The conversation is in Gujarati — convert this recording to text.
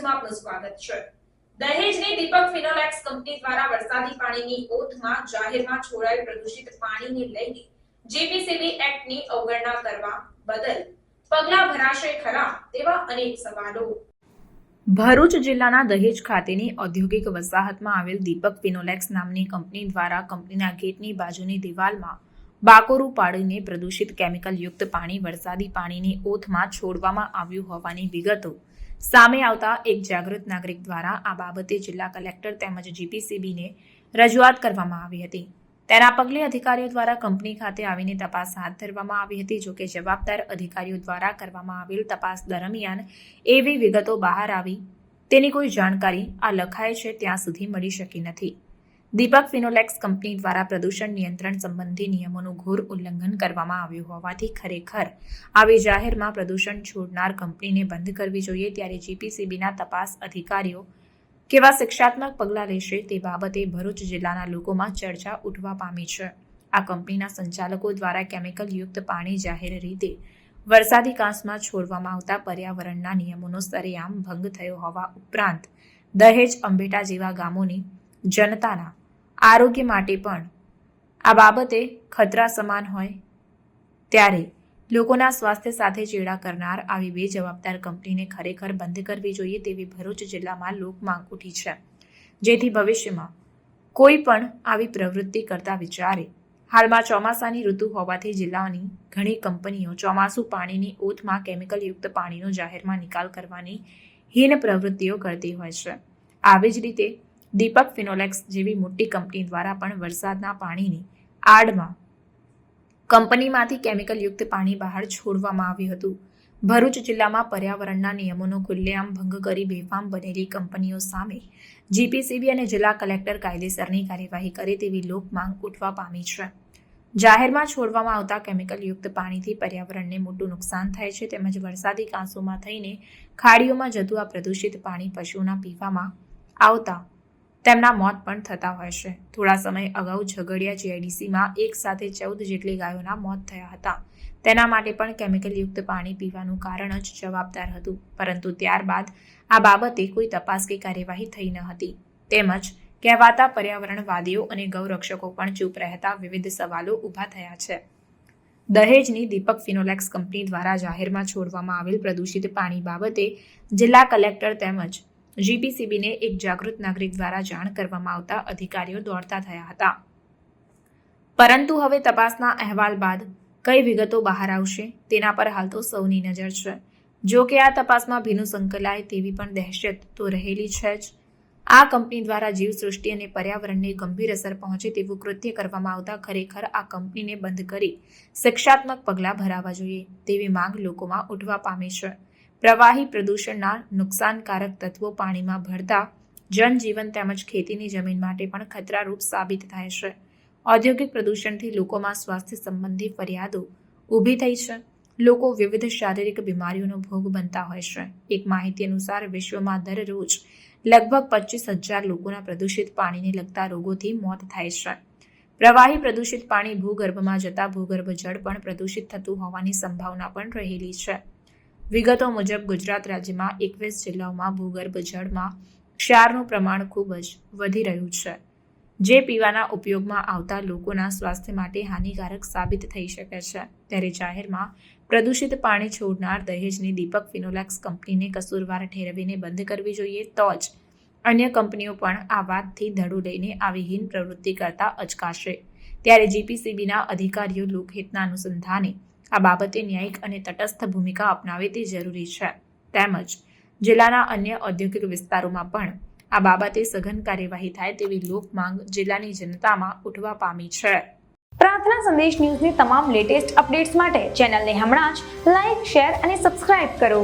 ન્યૂઝમાં આપનું સ્વાગત છે. દહેજની દીપક ફિનોલેક્સ કંપની દ્વારા વરસાદી પાણીની ઓથમાં જાહેરમાં છોડાયેલ પ્રદૂષિત પાણીને લઈને જીપીસીબી એક્ટની અવગણના કરવા બદલ પગલા ભરાશે ખરા તેવા અનેક સવાલો. ભરૂચ જિલ્લાના દહેજ ખાતેની ઔદ્યોગિક વસાહતમાં આવેલ દીપક ફિનોલેક્સ નામની કંપની દ્વારા કંપનીના ગેટની બાજુની દિવાલમાં બાકોરું પાડીને પ્રદૂષિત કેમિકલયુક્ત પાણી વરસાદી પાણીની ઓથમાં છોડવામાં આવ્યું હોવાની વિગતો સામે આવતા એક જાગૃત નાગરિક દ્વારા આ બાબતે જિલ્લા કલેક્ટર તેમજ જીપીસીબીને રજૂઆત કરવામાં આવી હતી. તેના પગલે અધિકારીઓ દ્વારા કંપની ખાતે આવીને તપાસ હાથ ધરવામાં આવી હતી જોકે જવાબદાર અધિકારીઓ દ્વારા કરવામાં આવેલ તપાસ દરમિયાન એવી વિગતો બહાર આવી. તેની કોઈ જાણકારી આ લખાય છે, ત્યાં સુધી મળી શકી નથી. દીપક ફિનોલેક્સ કંપની દ્વારા પ્રદૂષણ નિયંત્રણ સંબંધી નિયમોનું ઘોર ઉલ્લંઘન કરવામાં આવ્યું હોવાથી ખરેખર આવી જાહેરમાં પ્રદૂષણ છોડનાર કંપનીને બંધ કરવી જોઈએ ત્યારે જીપીસીબીના તપાસ અધિકારીઓ કેવા શિક્ષાત્મક પગલાં લેશે તે બાબતે ભરૂચ જિલ્લાના લોકોમાં ચર્ચા ઉઠવા પામી છે. આ કંપનીના સંચાલકો દ્વારા કેમિકલયુક્ત પાણી જાહેર રીતે વરસાદી કાંસમાં છોડવામાં આવતા પર્યાવરણના નિયમોનો સરેઆમ ભંગ થયો હોવા ઉપરાંત દહેજ અંબેટા જેવા ગામોની જનતાના આરોગ્ય માટે પણ. આ બાબતે ખતરા સમાન હોય. ત્યારે લોકોના સ્વાસ્થ્ય સાથે ચેડા કરનાર આવી બે જવાબદાર કંપનીને ખરેખર બંધ કરવી જોઈએ તેવી ભરૂચ જિલ્લામાં લોક માંગ ઉઠી છે. જેથી ભવિષ્યમાં કોઈ પણ આવી પ્રવૃત્તિ કરતા વિચારે. હાલમાં ચોમાસાની ઋતુ હોવાથી જિલ્લાની ઘણી કંપનીઓ ચોમાસું પાણીની ઓથમાં કેમિકલયુક્ત પાણીનો જાહેરમાં નિકાલ કરવાની હીન પ્રવૃત્તિઓ કરતી હોય છે. આવી જ રીતે દીપક ફિનોલેક્સ જેવી મોટી કંપની દ્વારા પણ વરસાદના પાણીની આડમાં કંપનીમાંથી કેમિકલયુક્ત પાણી બહાર છોડવામાં આવ્યું હતું. ભરૂચ જિલ્લામાં પર્યાવરણના નિયમોનો ખુલ્લેઆમ ભંગ કરી બેફામ બનેલી કંપનીઓ સામે જીપીસીબી અને જિલ્લા કલેક્ટર કાયદેસરની કાર્યવાહી કરે તેવી લોક માંગ ઉઠવા પામી છે. જાહેરમાં છોડવામાં આવતા કેમિકલયુક્ત પાણીથી પર્યાવરણને મોટું નુકસાન થાય છે તેમજ વરસાદી કાંસોમાં થઈને ખાડીઓમાં જતું આ પ્રદૂષિત પાણી પશુઓના પીવામાં આવતા તેમના મોત પણ થતા હોય છે. થોડા સમય અગાઉ ઝઘડિયા જીઆઈડીસીમાં એક સાથે ચૌદ જેટલી ગાયોના મોત થયા હતા. તેના માટે પણ કેમિકલયુક્ત પાણી પીવાનું કારણ જ જવાબદાર હતું. પરંતુ ત્યારબાદ આ બાબતે કોઈ તપાસ કે કાર્યવાહી થઈ ન હતી. તેમજ કહેવાતા પર્યાવરણવાદીઓ અને ગૌરક્ષકો પણ ચૂપ રહેતા વિવિધ સવાલો ઊભા થયા છે. દહેજની દીપક ફિનોલેક્સ કંપની દ્વારા જાહેરમાં છોડવામાં આવેલ પ્રદૂષિત પાણી બાબતે જિલ્લા કલેક્ટર તેમજ જીપીસીબીને એક જાગૃત નાગરિક દ્વારા જાણ કરવામાં આવતા અધિકારીઓ દોડતા થયા હતા. પરંતુ હવે તપાસના અહેવાલ બાદ કઈ વિગતો બહાર આવશે, તેના પર હાલ તો સૌની નજર છે. જો કે આ તપાસમાં ભીનું સંકલાય તેવી પણ દહેશત તો રહેલી છે જ. આ કંપની દ્વારા જીવસૃષ્ટિ અને પર્યાવરણને ગંભીર અસર પહોંચે તેવું કૃત્ય કરવામાં આવતા ખરેખર આ કંપનીને બંધ કરી શિક્ષાત્મક પગલાં ભરાવા જોઈએ તેવી માંગ લોકોમાં ઉઠવા પામી છે. પ્રવાહી પ્રદૂષણના નુકસાનકારક તત્વો પાણીમાં ભળતા જનજીવન તેમજ ખેતીની જમીન માટે પણ ખતરારૂપ સાબિત થાય છે. ઔદ્યોગિક પ્રદૂષણથી લોકોમાં સ્વાસ્થ્ય સંબંધી ફરિયાદો ઊભી થઈ છે. લોકો વિવિધ શારીરિક બીમારીઓનો ભોગ બનતા હોય છે. એક માહિતી અનુસાર, વિશ્વમાં દરરોજ લગભગ પચીસ હજાર લોકોના પ્રદૂષિત પાણીને લગતા રોગોથી મોત થાય છે. પ્રવાહી પ્રદૂષિત પાણી ભૂગર્ભમાં જતા ભૂગર્ભ જળ પણ પ્રદૂષિત થતું હોવાની સંભાવના પણ રહેલી છે. વિગતો મુજબ ગુજરાત રાજ્યમાં એકવીસ જિલ્લાઓમાં ભૂગર્ભ જળમાં ક્ષારનું પ્રમાણ ખૂબ જ વધી રહ્યું છે, જે પીવાના ઉપયોગમાં આવતા લોકોના સ્વાસ્થ્ય માટે હાનિકારક સાબિત થઈ શકે છે. ત્યારે જાહેરમાં પ્રદૂષિત પાણી છોડનાર દહેજની દીપક ફિનોલેક્સ કંપનીને કસૂરવાર ઠેરવીને બંધ કરવી જોઈએ તો જ અન્ય કંપનીઓ પણ આ વાતથી ધડું લઈને આવી હીન પ્રવૃત્તિ કરતા અચકાશે. ત્યારે જીપીસીબીના અધિકારીઓ લોકહિતના અનુસંધાને આ બાબતે ન્યાયિક અને તટસ્થ ભૂમિકા અપનાવે તે જરૂરી છે. તેમજ જિલ્લાના અન્ય ઔદ્યોગિક વિસ્તારોમાં પણ આ બાબતે સઘન કાર્યવાહી થાય તેવી લોક માંગ જિલ્લાની જનતામાં ઉઠવા પામી છે. પ્રાર્થના સંદેશ ન્યૂઝની તમામ લેટેસ્ટ અપડેટ્સ માટે ચેનલને હમણાં જ લાઇક શેર અને સબસ્ક્રાઇબ કરો.